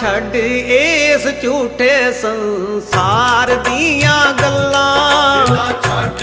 ਛੱਡ ਇਸ ਝੂਠੇ ਸੰਸਾਰ ਦੀਆਂ ਗੱਲਾਂ। ਛੱਡ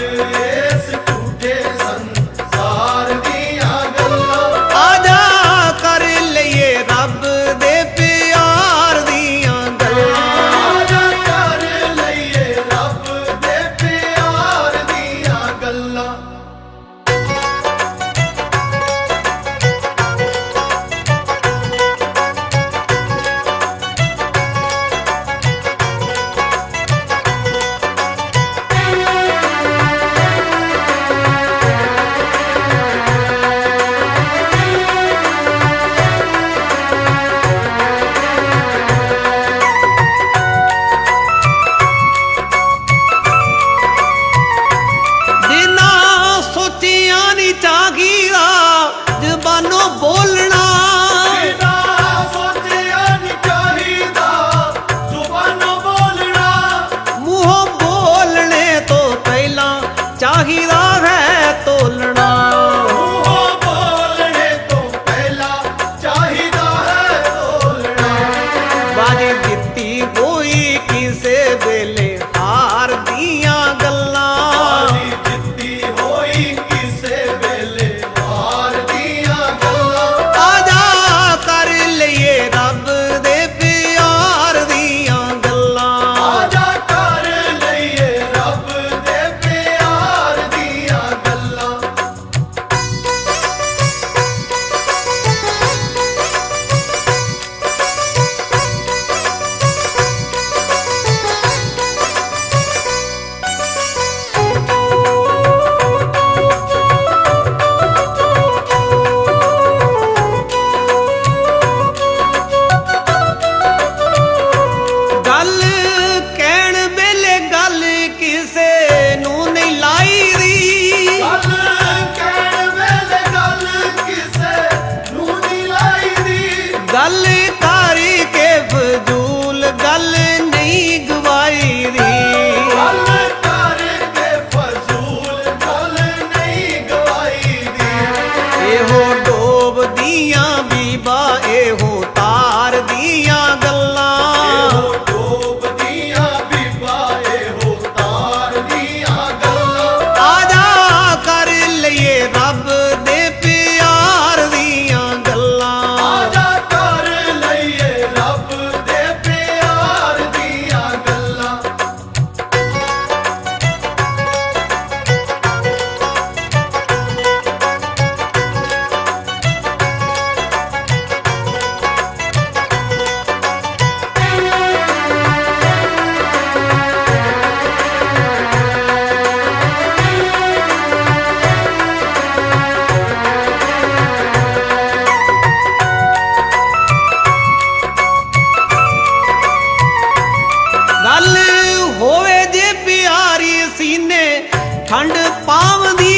ਠੰਡ ਪਾਵਦੀ।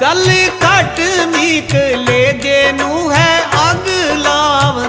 ਗੱਲ ਘਟ ਮੀਕ ਲੈ ਜੇ ਨੂੰ ਹੈ ਅਗ ਲਾਵ